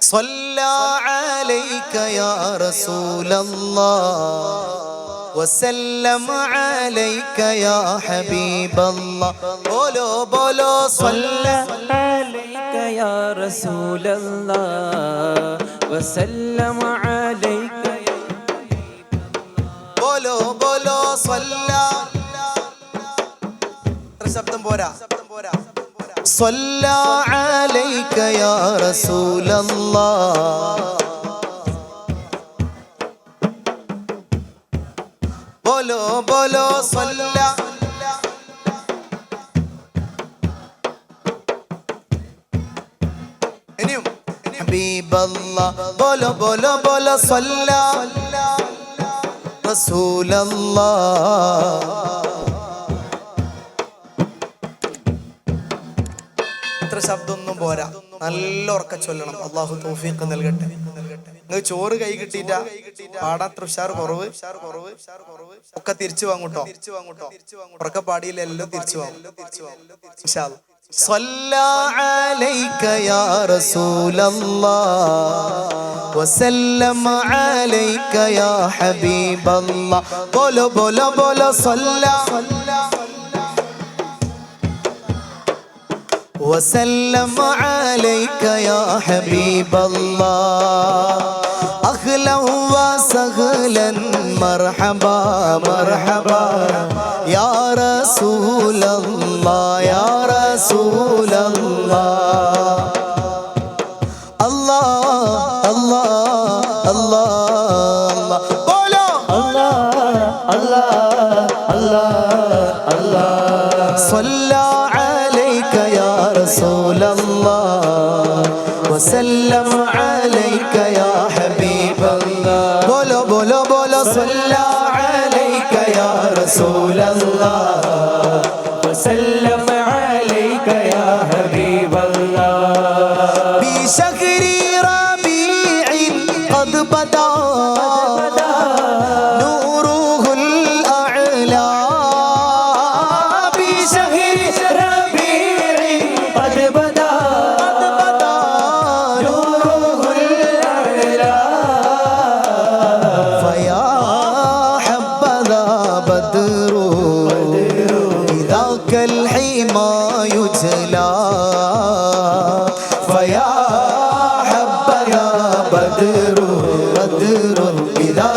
صلى عليك يا رسول الله وسلم عليك يا حبيب الله بولو بولو صلى عليك يا رسول الله وسلم عليك يا ബോലോ ബോലോ സ്വല്ല എത്ര ശബ്ദം പോരാ സ്വല്ല അലൈക യാ റസൂലല്ലാഹ് ബോലോ ബോലോ സ്വല്ല ഇനിയും ഹബീബല്ലാഹ് ബോലോ ബോലോ ബോലോ സ്വല്ല റസൂലല്ലാഹ്. ഇത്ര ശബ്ദമൊന്നും പോരാ നല്ല ഉറക്ക ചൊല്ലണം അള്ളാഹു തൗഫീഖ് നൽകട്ടെ നിങ്ങൾ ചോറ് കൈ കിട്ടിയിട്ട പാടാൻ അത്ര ഉഷാർ കുറവ് ഒക്കെ തിരിച്ചു വാങ്ങൂട്ടോ തിരിച്ചു വാങ്ങൂട്ടോ ഉറക്ക പാടിയില്ല എല്ലാം തിരിച്ചു വാങ്ങും ഇൻഷാ അല്ലാ. صلى عليك يا رسول الله وسلم عليك يا حبيب الله بولو بولو بولو صلى وسلم عليك يا حبيب الله. أهلا وسهلا مرحبا مرحبا. يا رسول الله يا رسول الله. الله الله الله الله. بولو. صلى وسلم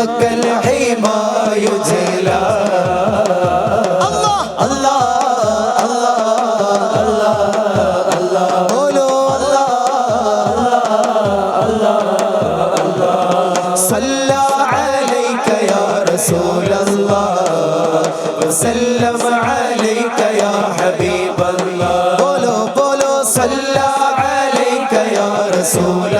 إذاك الحمى يجلى. الله. الله صلى عليك يا رسول الله. وسلم عليك يا حبيب الله. بولو بولو صلى عليك يا رسول الله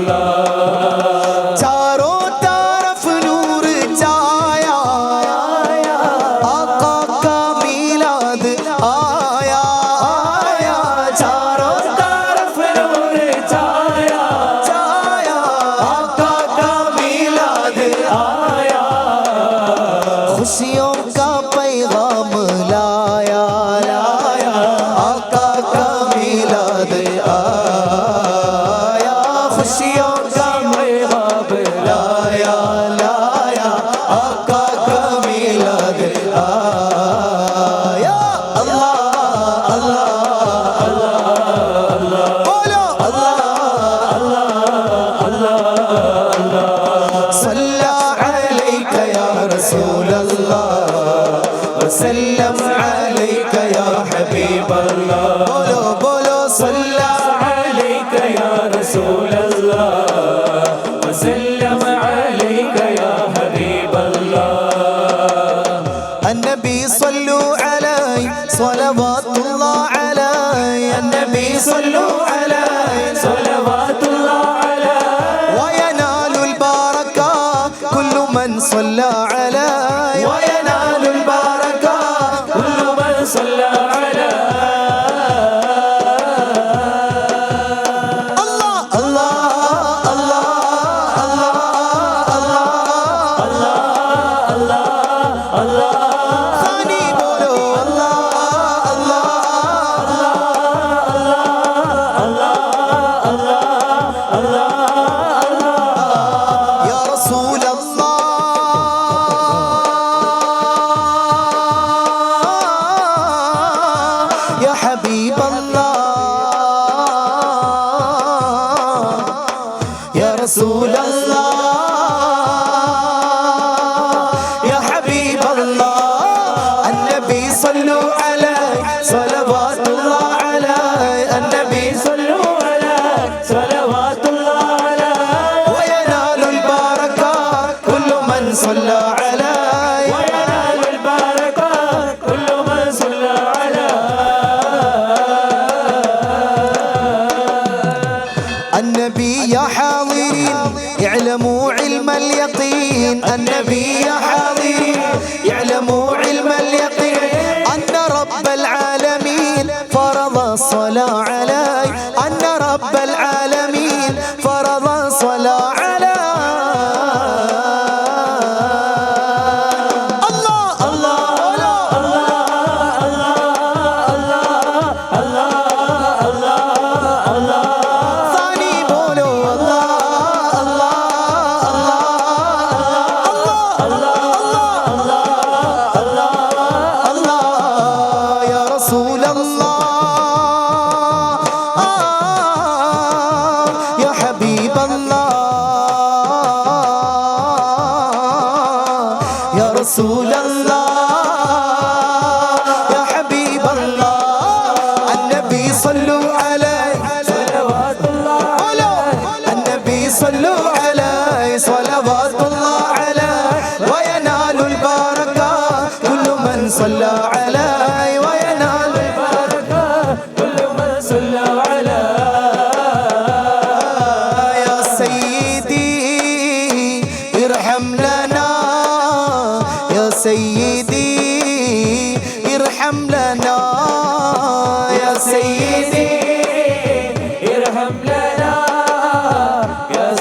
النبي صلى على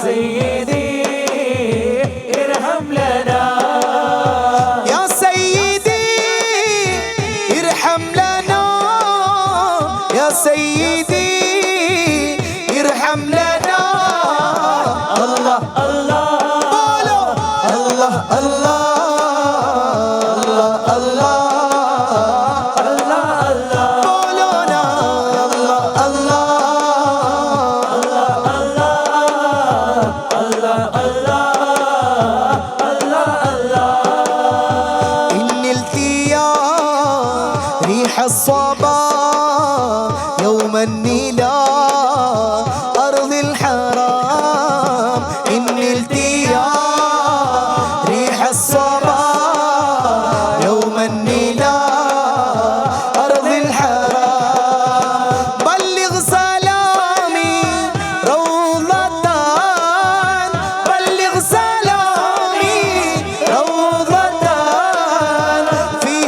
say it.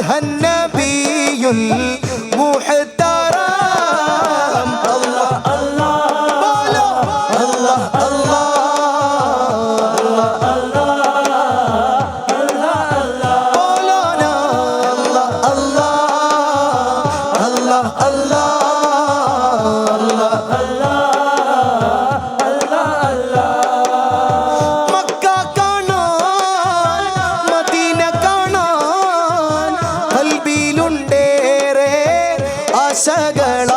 ഹന്നബിയുൽ ಕಣಗಳ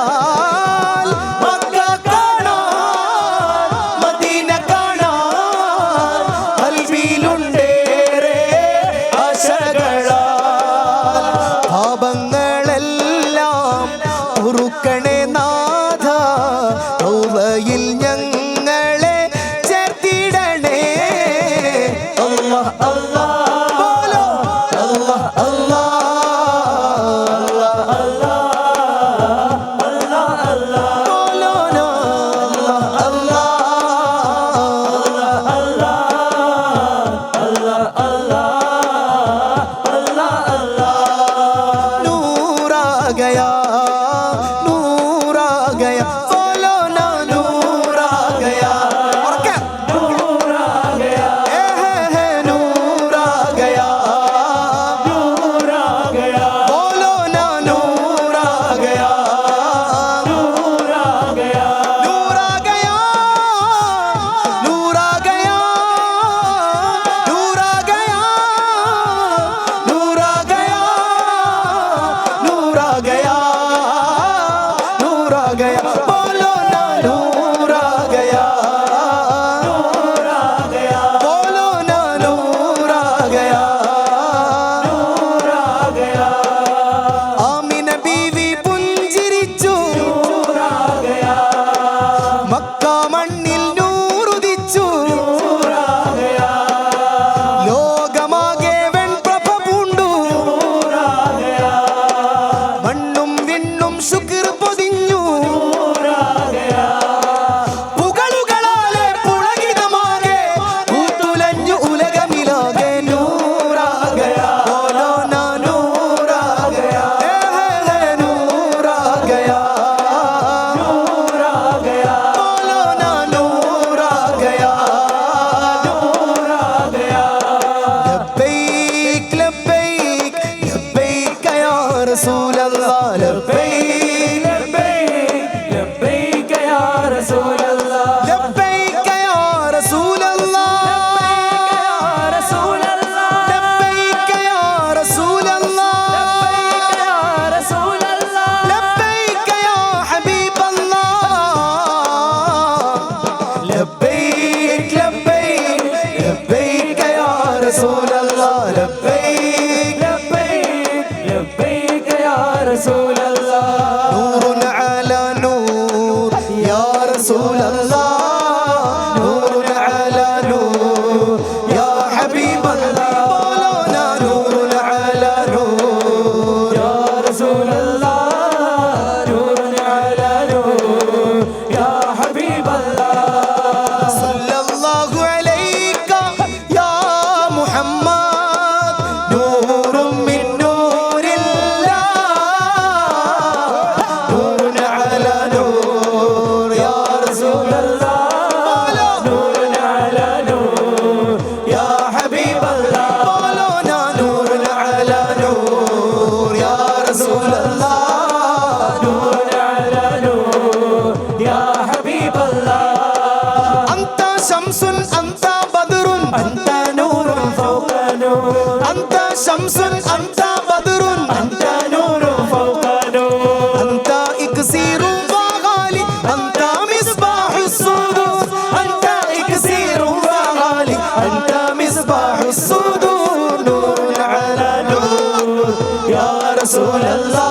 رسول الله.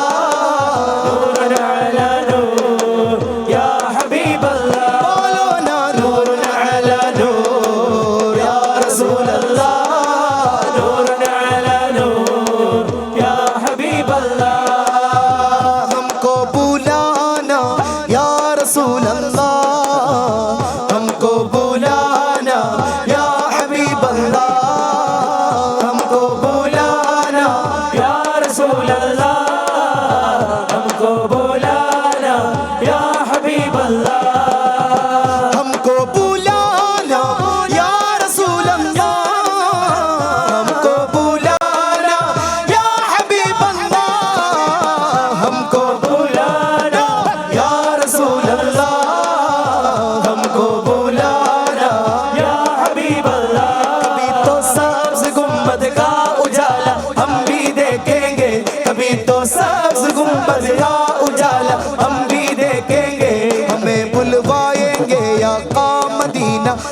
Habib love.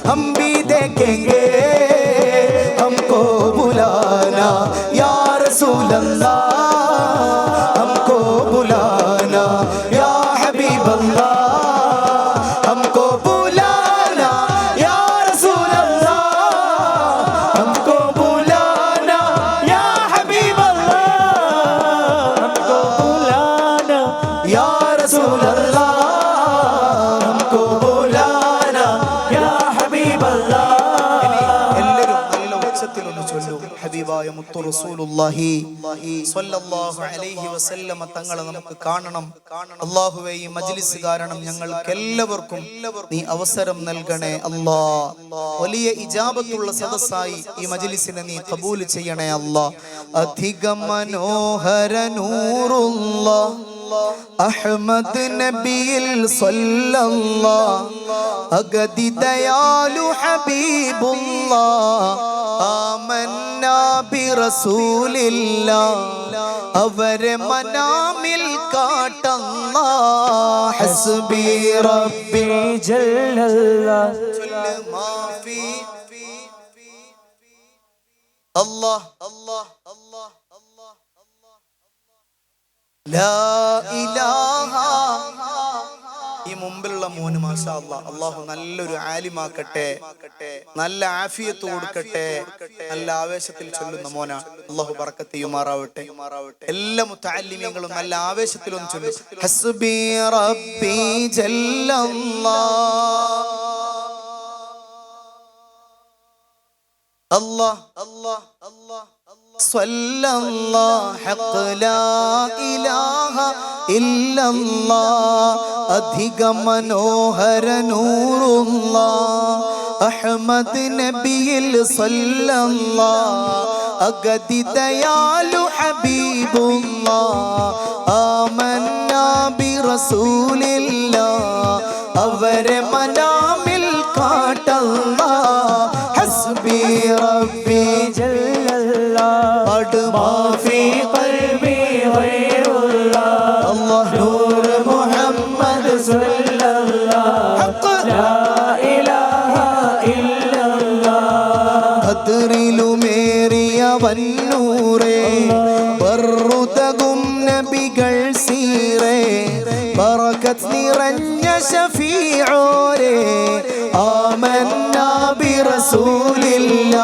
ہم بھی دیکھیں گے ہم کو بلانا یا رسول اللہ ആവേശത്തിൽ ഒന്ന് ചൊല്ലൂ. ഹബീബായ മുത്തു റസൂലുള്ളാഹി സ്വല്ലല്ലാഹു അലൈഹി വസല്ലമ തങ്ങളെ നമുക്ക് കാണണം. അല്ലാഹുവേ ഈ മജ്ലിസ് കാരണം ഞങ്ങൾക്കെല്ലാവർക്കും നീ അവസരം നൽകണേ അല്ലാ. വലിയ ഇജാബത്തുള്ള സദസ്സായി ഈ മജ്ലിസിനെ നീ കബൂൽ ചെയ്യണേ അല്ലാ. അധിക മനോഹര നൂറുള്ള. അഹമ്മദ് നബിയിൽ സ്വല്ലല്ലാ. അഗതി ദയാലു ഹബീബുള്ളാഹ് ആമന്നാ ബി റസൂലില്ലാഹ് അവരെ മനാമിൽ കാട്ടല്ലാ ഹസ്ബി റബ്ബി جل الله الله الله الله الله لا إله നീ മുമ്പിലുള്ള മോന് മാഷാ അല്ല അള്ളാഹു നല്ലൊരു ആലിമാക്കട്ടെ നല്ല ആഫിയത്ത് കൊടുക്കട്ടെ നല്ല ആവേശത്തിൽ ചൊല്ലുന്ന മോന. അള്ളാഹു പറക്കത്തെയുമാറാവട്ടെ എല്ലാ മുത്താലിമ്യങ്ങളും നല്ല ആവേശത്തിൽ ഒന്ന് ചൊല്ലും. ഹസ്ബി ജല്ലല്ലാഹ് Allah, Allah, Allah. صلى الله حق لا إله إلا الله أدهق منوهر نور الله أحمد نبي صلى الله أقدي ديال حبيب الله آمنا برسول الله أور منام റസൂലില്ല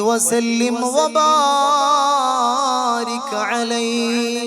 وسلم وبارك عليه.